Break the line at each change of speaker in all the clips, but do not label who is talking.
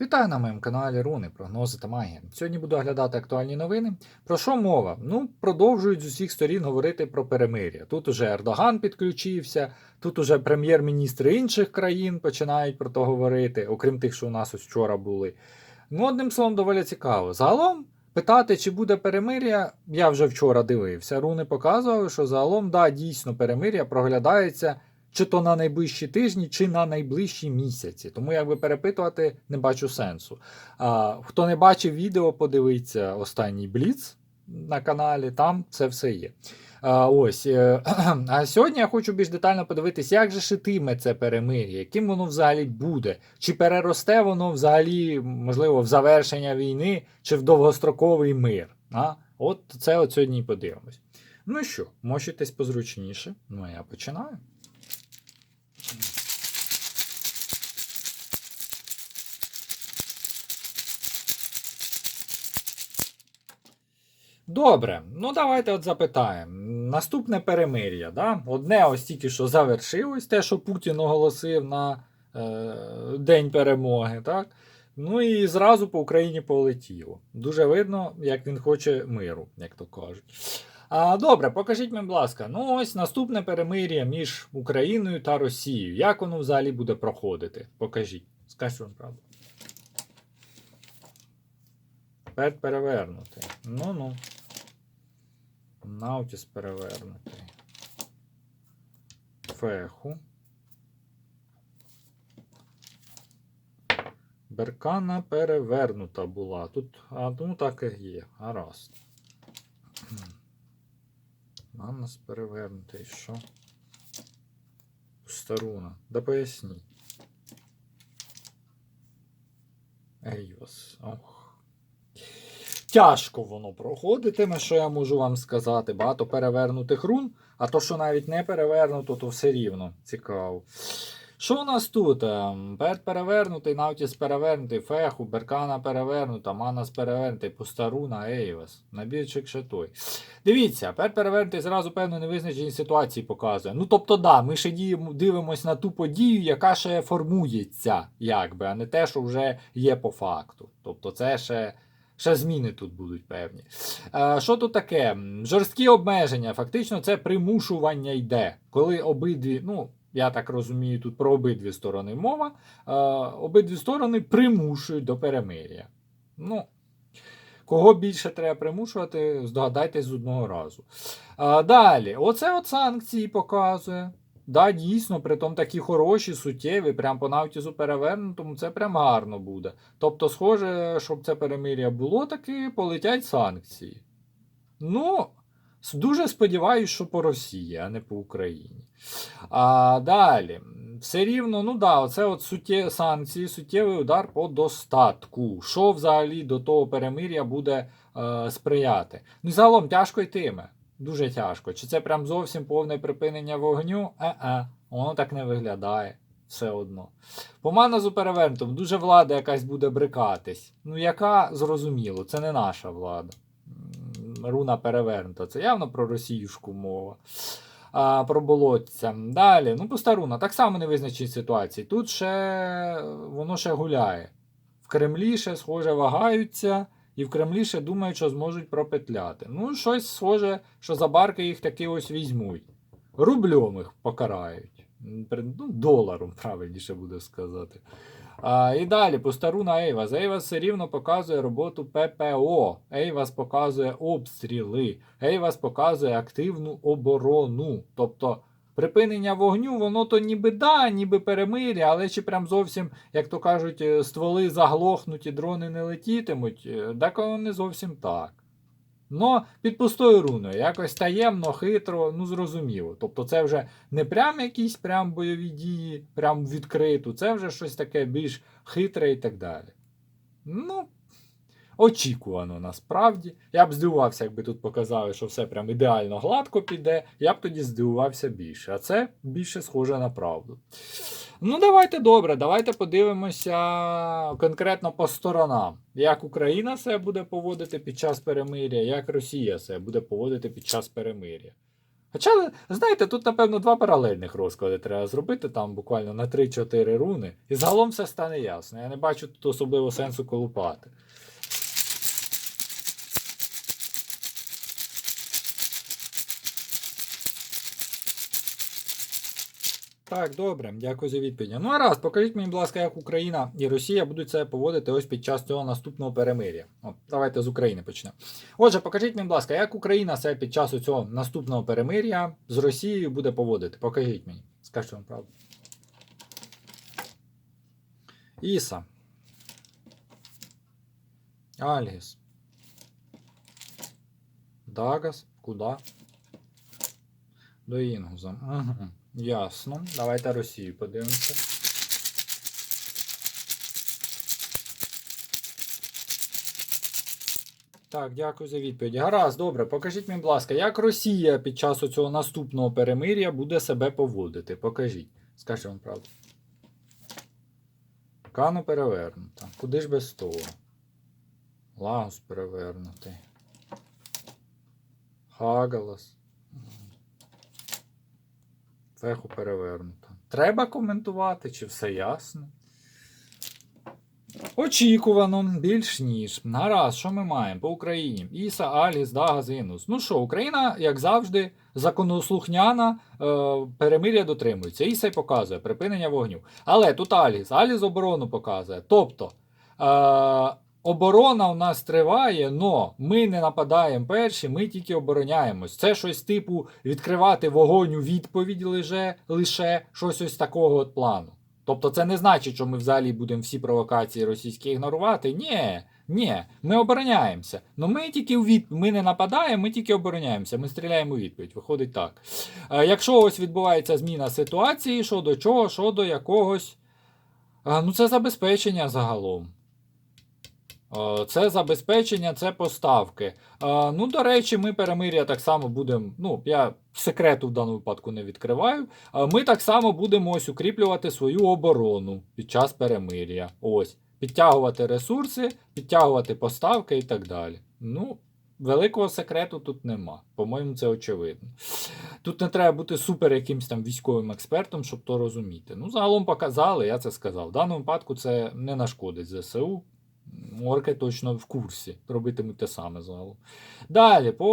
Вітаю на моєму каналі Руни, прогнози та магія. Сьогодні буду оглядати актуальні новини. Про що мова? Ну, продовжують з усіх сторін говорити про перемир'я. Тут уже Ердоган підключився, тут уже прем'єр-міністри інших країн починають про то говорити, окрім тих, що у нас ось вчора були. Ну, одним словом, доволі цікаво. Загалом. Питати, чи буде перемир'я, я вже вчора дивився. Руни показували, що загалом, да, дійсно, перемир'я проглядається чи то на найближчі тижні, чи на найближчі місяці. Тому якби перепитувати не бачу сенсу. А, Хто не бачив відео, подивиться останній бліц на каналі, там це все є. А, ось. е, А сьогодні я хочу більш детально подивитися, як же шитиме це перемир'я, яким воно взагалі буде, чи переросте воно взагалі, можливо, в завершення війни, чи в довгостроковий мир. А? От це от сьогодні і подивимось. Ну що, мочитесь позручніше. Ну а я починаю. Добре, ну давайте от запитаємо. Наступне перемир'я. Да? Одне ось тільки що завершилось, те, що Путін оголосив на е, День перемоги. так? Ну і зразу по Україні полетіло. Дуже видно, як він хоче миру, як то кажуть. А, Добре, покажіть мені, будь ласка, ну ось наступне перемир'я між Україною та Росією. Як воно взагалі буде проходити? Покажіть. Скажіть вам правду. Перевернути. Ну-ну. Наутіс перевернутий. Феху. Беркана перевернута була. Тут, а ну так і є. Гаразд. Маннас перевернутий. Що? Старуна. Да поясніть. Ейвас. Ох. Тяжко воно проходитиме, що я можу вам сказати. Багато перевернутих рун, а то, що навіть не перевернуто, то все рівно цікаво. Що у нас тут? Ем, Перт перевернутий, Навтіс перевернутий, Феху, Беркана перевернута, Манас перевернутий, Пустаруна, Ейвас. Набірчик ще той. Дивіться, Перт перевернутий зразу певно невизначені ситуації показує. Ну тобто, да, ми ще дивимося на ту подію, яка ще формується, якби, а не те, що вже є по факту. Тобто, це ще. Ще зміни тут будуть певні. Е, що тут таке? Жорсткі обмеження. Фактично, це примушування йде. Коли обидві, ну, я так розумію, тут про обидві сторони мова. Е, обидві сторони примушують до перемир'я. Ну, Кого більше треба примушувати, здогадайтесь з одного разу. А, далі, оце от санкції показує. Да, дійсно, притом такі хороші, суттєві, прям по навтізу перевернутому, це прям гарно буде. Тобто, схоже, щоб це перемир'я було, таки полетять санкції. Ну, дуже сподіваюся, що по Росії, а не по Україні. А далі, все рівно, ну да, оце от суттє... санкції, суттєвий удар по достатку. Що взагалі до того перемир'я буде е, сприяти? Ну, загалом тяжко йтиме. Дуже тяжко. Чи це прям зовсім повне припинення вогню? Е-е, воно так не виглядає. Все одно. По маназу перевернутому дуже влада якась буде брикатись. Ну, яка зрозуміло, це не наша влада. Руна перевернута. Це явно про росіюшку мова. А, про болотця. Далі, ну, пуста руна, так само невизначені ситуації. Тут ще воно ще гуляє. В Кремлі ще, схоже, вагаються. І в Кремлі ще думають, що зможуть пропетляти. Ну, щось схоже, що за барки їх таки ось візьмуть. Рубльом їх покарають. Ну, доларом, правильніше буде сказати. А, і далі, постаруна Ейвас. Ейвас все рівно показує роботу ППО. Ейвас показує обстріли. Ейвас показує активну оборону. Тобто припинення вогню, воно то ніби да, ніби перемиря, але чи прям зовсім, як то кажуть, е, стволи заглохнуть і дрони не летітимуть, деколи не зовсім так. Но під пустою руною, якось таємно, хитро, ну зрозуміло. Тобто це вже не прям якісь прям бойові дії, прям відкриту, це вже щось таке більш хитре і так далі. Ну, очікувано насправді. Я б здивувався, якби тут показали, що все прям ідеально гладко піде, я б тоді здивувався більше. А це більше схоже на правду. Ну, давайте добре, давайте подивимося конкретно по сторонам. Як Україна себе буде поводити під час перемиря, як Росія себе буде поводити під час перемиря. Хоча, знаєте, тут, напевно, два паралельних розклади треба зробити, там буквально на 3-4 руни, і загалом все стане ясно. Я не бачу тут особливо сенсу колупати. Так, добре, дякую за відповідь. Ну а раз, покажіть мені, будь ласка, як Україна і Росія будуть себе поводити ось під час цього наступного перемир'я. От, давайте з України почнемо. Отже, покажіть мені, будь ласка, як Україна себе під час цього наступного перемир'я з Росією буде поводити. Покажіть мені. Скажіть вам правду. Іса. Альгіс. Дагас. Куда? До Інгуза. Угу. Ясно. Давайте Росію подивимося. Так, дякую за відповідь. Гаразд, добре. Покажіть мені, будь ласка, як Росія під час цього наступного перемир'я буде себе поводити? Покажіть. Скажіть вам правду. Кану перевернута. Куди ж без того? Лагос перевернутий. Хагалас. Феху перевернуто. Треба коментувати, чи все ясно? Очікувано, більш ніж. Гаразд, що ми маємо по Україні? Іса, Аліс, Дагаз, Інус. Ну що, Україна, як завжди, законослухняна, е, перемир'я дотримується. Іса й показує припинення вогню. Але тут Аліс, Аліс оборону показує. Тобто. Е, Оборона у нас триває, но ми не нападаємо перші, ми тільки обороняємось. Це щось типу відкривати вогонь у відповідь лише, лише щось ось такого от плану. Тобто це не значить, що ми взагалі будемо всі провокації російські ігнорувати. Ні, ні, ми обороняємося. Но ми тільки у від... ми не нападаємо, ми тільки обороняємося. Ми стріляємо у відповідь. Виходить так. Е, якщо ось відбувається зміна ситуації, що до чого, що до якогось. е, ну це забезпечення загалом. Е, Це забезпечення, це поставки. Е, Ну, до речі, ми перемир'я так само будемо. Ну, я секрету в даному випадку не відкриваю. Е, Ми так само будемо ось укріплювати свою оборону під час перемир'я. Ось. Підтягувати ресурси, підтягувати поставки і так далі. Ну, великого секрету тут нема. По-моєму, це очевидно. Тут не треба бути супер якимсь там військовим експертом, щоб то розуміти. Ну, загалом показали, я це сказав. В даному випадку це не нашкодить ЗСУ. Орки точно в курсі. Робитимуть те саме загалом. Далі, по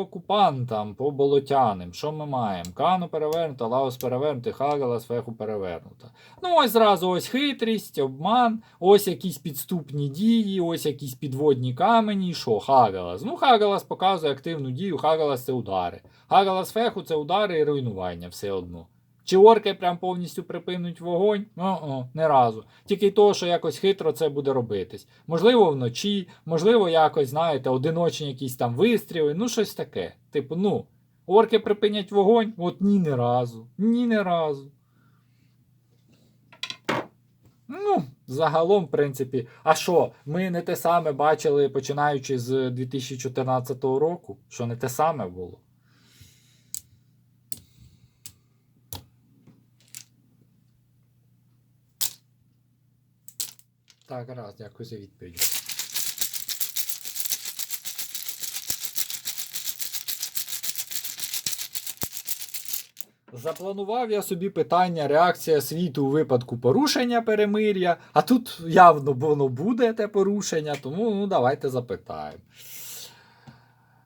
окупантам, по болотяним, що ми маємо? Кану перевернута, Лаос перевернутий, Хагалас, Феху перевернута. Ну, ось зразу ось хитрість, обман, ось якісь підступні дії, ось якісь підводні камені. Що? Хагалас. Ну, Хагалас показує активну дію, Хагалас це удари. Хагалас Феху це удари і руйнування все одно. Чи орки прям повністю припинуть вогонь? О-о, не разу. Тільки того, що якось хитро це буде робитись. Можливо, вночі, можливо, якось, знаєте, одиночні якісь там вистріли, ну щось таке. Типу, ну, орки припинять вогонь? От ні не разу. Ні не разу. Ну, загалом, в принципі, а що, ми не те саме бачили, починаючи з 2014 року, що не те саме було. Так, раз, дякую за відповідь. Запланував я собі питання реакція світу у випадку порушення перемир'я, а тут явно воно буде те порушення, тому ну, давайте запитаємо.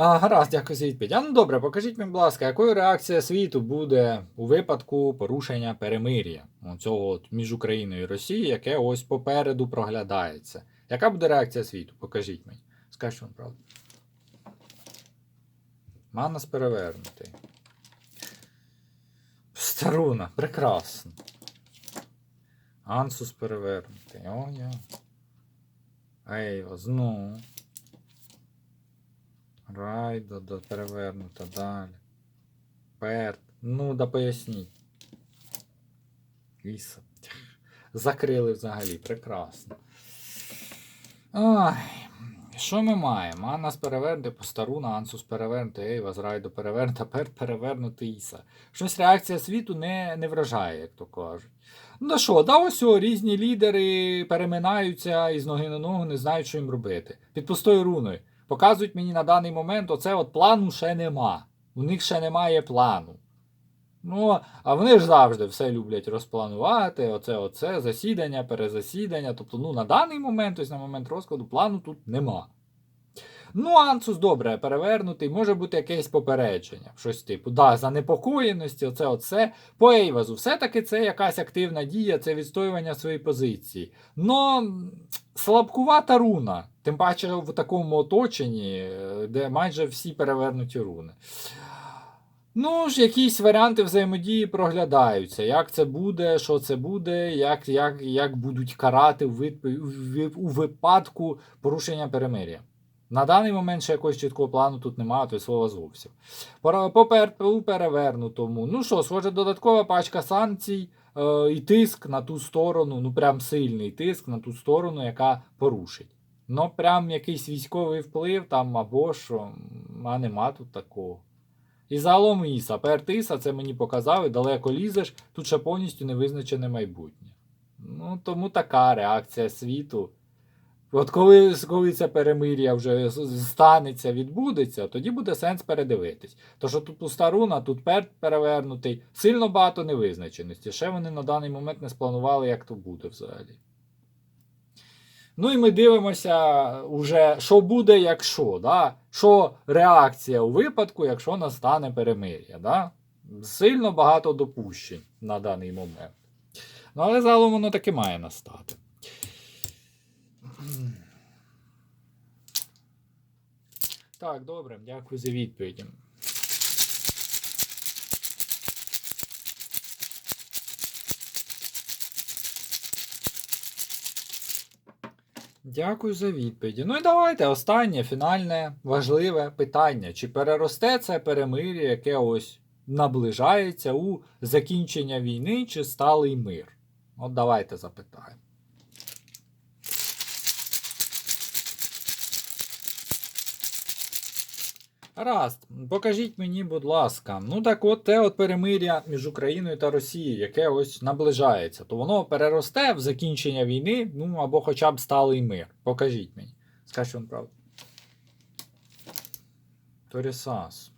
А, гаразд, дякую за відповідь. А ну добре, покажіть мені, будь ласка, якою реакція світу буде у випадку порушення перемир'я цього між Україною і Росією, яке ось попереду проглядається. Яка буде реакція світу? Покажіть мені. Скажіть вам правду. Манас перевернутий. Старуна, прекрасно. Ансус перевернутий. О, я. Ейва, знову. Райдо, да, перевернута далі. Перт. Ну, да поясніть. Іса. Закрили взагалі, прекрасно. Ай. Що ми маємо? Аннас перевернути, Постаруна, Ансус перевернути, Ейва, з Райдо перевернута, Перт перевернути Іса. Щось реакція світу не, не вражає, як то кажуть. Ну що, да ось о, різні лідери переминаються і з ноги на ногу не знають, що їм робити. Під пустою руною. Показують мені на даний момент, оце от плану ще нема. У них ще немає плану. Ну, а вони ж завжди все люблять розпланувати, оце, оце, засідання, перезасідання. Тобто, ну, на даний момент, ось на момент розкладу, плану тут нема. Ну, Ансус добре, перевернутий, може бути якесь попередження. Щось типу, да, занепокоєності, оце, оце. По Ейвазу, все-таки це якась активна дія, це відстоювання своєї позиції. Но слабкувата руна, тим паче в такому оточенні, е, де майже всі перевернуті руни. Ну ж, якісь варіанти взаємодії проглядаються. Як це буде, що це буде, як, як, як будуть карати у випадку порушення перемир'я. На даний момент ще якогось чіткого плану тут немає, то й слова зовсім. По пер- у перевернутому. Ну що, схоже, додаткова пачка санкцій е, і тиск на ту сторону, ну прям сильний тиск на ту сторону, яка порушить. Ну, прям якийсь військовий вплив там або що, а нема тут такого. І загалом Іса. ПРТ Іса це мені показав, і далеко лізеш, тут ще повністю невизначене майбутнє. Ну, тому така реакція світу. От коли, коли це перемир'я вже станеться, відбудеться, тоді буде сенс передивитись. Що тут пуста руна, тут перт перевернутий, сильно багато невизначеності. Ще вони на даний момент не спланували, як то буде взагалі. Ну і ми дивимося, уже, що буде, якщо, да? що реакція у випадку, якщо настане перемир'я. Да? Сильно багато допущень на даний момент. Ну, але загалом воно таки має настати. Так, добре, дякую за відповіді. Дякую за відповіді. Ну і давайте останнє фінальне важливе питання. Чи переросте це перемир'я, яке ось наближається у закінчення війни, чи сталий мир? От давайте запитаємо. Гаразд, покажіть мені, будь ласка. Ну так от те от перемир'я між Україною та Росією, яке ось наближається, то воно переросте в закінчення війни, ну або хоча б сталий мир. Покажіть мені. Скажіть вам правду. Торісас.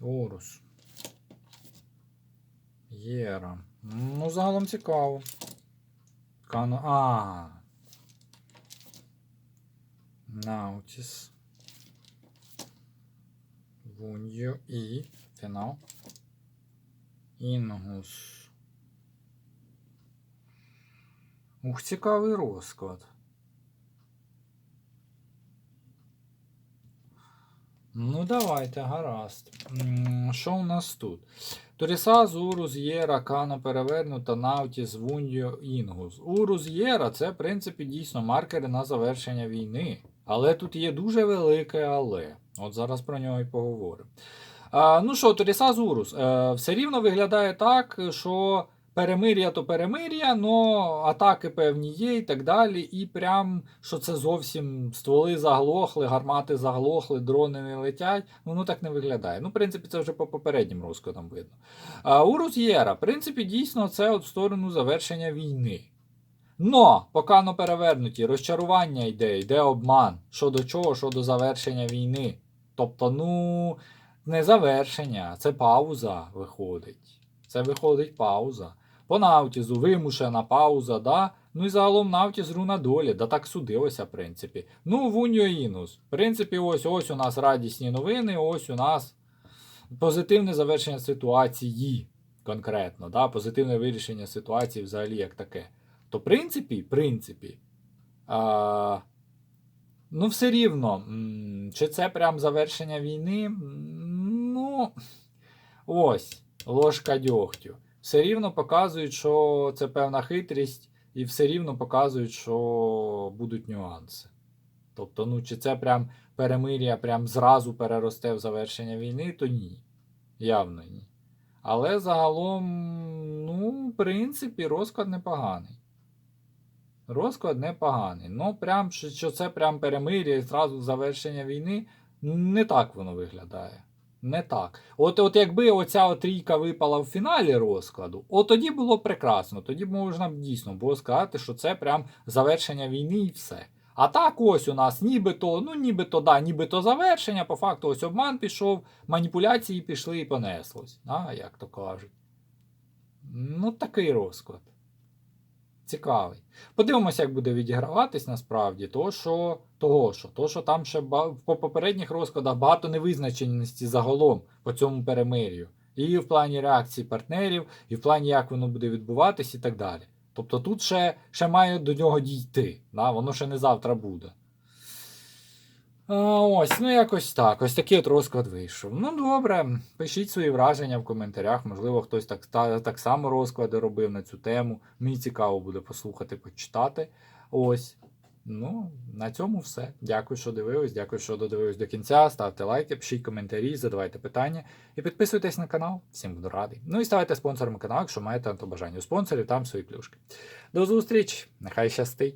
Орус. Єра. Ну, загалом цікаво. Кано. А. Наутіс. Вуньо і фінал. Інгус. Ух, цікавий розклад. Ну, давайте, гаразд. Що у нас тут? Торісаз, Урус, Єра, Кано перевернута, Наутіс, Вуньо, Інгус. Урус це, в принципі, дійсно маркери на завершення війни. Але тут є дуже велике але. От зараз про нього і поговоримо. А, ну що, Торісаз Урус. Е, все рівно виглядає так, що перемир'я то перемир'я, но атаки певні є і так далі. І прям, що це зовсім стволи заглохли, гармати заглохли, дрони не летять. Воно так не виглядає. Ну, в принципі, це вже по попереднім розкладам видно. А Урус Єра, в принципі, дійсно, це от в сторону завершення війни. Но, поки не перевернуті, розчарування йде, йде обман. Що до чого, що до завершення війни. Тобто, ну, не завершення, це пауза виходить. Це виходить пауза. По Наутізу вимушена пауза, да? Ну і загалом Наутіз руна долі, да так судилося, в принципі. Ну, Вуньо Інус. В принципі, ось ось у нас радісні новини, ось у нас позитивне завершення ситуації конкретно, да? позитивне вирішення ситуації взагалі як таке. То, в принципі, в принципі, а, ну, все рівно, чи це прям завершення війни? Ну, ось, ложка дьогтю. Все рівно показують, що це певна хитрість, і все рівно показують, що будуть нюанси. Тобто, ну, чи це прям перемир'я прям зразу переросте в завершення війни, то ні. Явно ні. Але загалом, ну, в принципі, розклад непоганий. Розклад непоганий. Ну, прям, що, це прям перемир'я і зразу завершення війни, не так воно виглядає. Не так. От, от якби оця трійка випала в фіналі розкладу, от тоді було прекрасно. Тоді можна б дійсно було сказати, що це прям завершення війни і все. А так ось у нас нібито, ну нібито, да, нібито завершення, по факту ось обман пішов, маніпуляції пішли і понеслось. А, як то кажуть. Ну, такий розклад. Цікавий. Подивимося, як буде відіграватись насправді, то що, того, що, то, що там ще по попередніх розкладах багато невизначеності загалом по цьому перемир'ю. І в плані реакції партнерів, і в плані, як воно буде відбуватись, і так далі. Тобто тут ще, ще має до нього дійти. Да? Воно ще не завтра буде. Ось, ну якось так. Ось такий от розклад вийшов. Ну добре, пишіть свої враження в коментарях. Можливо, хтось так, та- так само розклади робив на цю тему. Мені цікаво буде послухати, почитати. Ось. Ну, на цьому все. Дякую, що дивились. Дякую, що додивились до кінця. Ставте лайки, пишіть коментарі, задавайте питання і підписуйтесь на канал. Всім буду радий. Ну і ставайте спонсором каналу, якщо маєте на то бажання. У спонсорів там свої плюшки. До зустрічі! Нехай щастить!